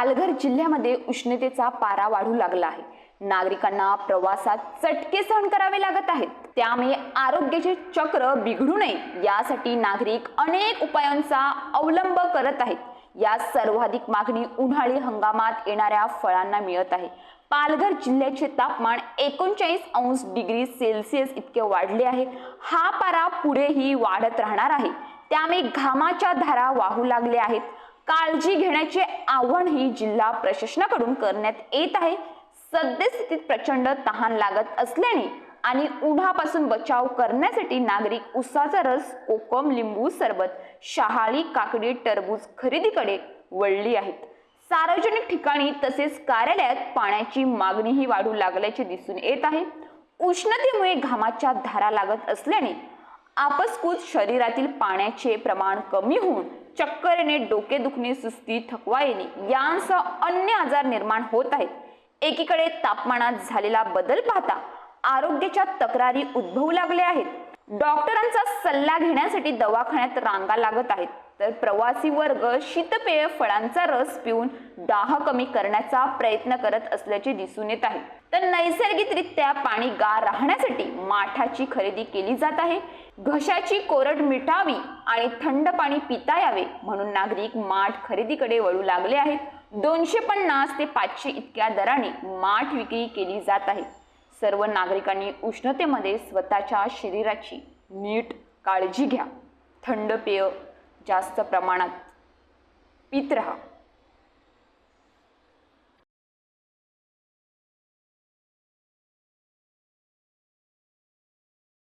पालघर जिल्ह्यामध्ये उष्णतेचा पारा वाढू लागला आहे. नागरिकांना प्रवासात चटके सहन करावे लागत आहेत. त्यामुळे आरोग्याचे चक्र बिघडू नये यासाठी नागरिक अनेक उपायांचा अवलंब करत आहेत. या सर्वाधिक मागणी उन्हाळी हंगामात येणाऱ्या फळांना मिळत आहे. पालघर जिल्ह्याचे तापमान एकोणचाळीस अंश डिग्री सेल्सिअस इतके वाढले आहे. हा पारा पुढेही वाढत राहणार आहे. त्यामुळे घामाच्या धारा वाहू लागल्या आहेत. काळजी घेण्याचे आव्हानही जिल्हा प्रशासनाकडून करण्यात येत आहे. सद्यस्थितीत प्रचंड तहान लागत असल्याने आणि उन्हापासून बचाव करण्यासाठी नागरिक उसाचा रस कोकम लिंबू सरबत शहाळी काकडी टरबूज खरेदीकडे वळली आहेत. सार्वजनिक ठिकाणी तसेच कार्यालयात पाण्याची मागणीही वाढू लागल्याचे दिसून येत आहे. उष्णतेमुळे घामाच्या धारा लागत असल्याने आपसकूत शरीरातील पाण्याचे प्रमाण कमी होऊन चक्कर येणे डोके दुखणे सुस्ती थकवा येणे यांसह अन्य आजार निर्माण होत आहेत. एकीकडे तापमानात झालेला बदल पाहता आरोग्याच्या तक्रारी उद्भवू लागल्या आहेत. डॉक्टरांचा सल्ला घेण्यासाठी दवाखान्यात रांगा लागत आहेत. तर प्रवासी वर्ग शीतपेय फळांचा रस पिऊन दाह कमी करण्याचा प्रयत्न करत असल्याचे दिसून येत आहे. तर नैसर्गिकरित्या पाणी गार राहण्यासाठी माठाची खरेदी केली जात आहे. घशाची कोरड मिटावी आणि थंड पाणी पिता यावे म्हणून नागरिक माठ खरेदीकडे वळू लागले आहेत. दोनशे पन्नास ते पाचशे इतक्या दराने माठ विक्री केली जात आहे. सर्व नागरिकांनी उष्णतेमध्ये स्वतःच्या शरीराची नीट काळजी घ्या. थंड पेय जास्त प्रमाणात पित राहा.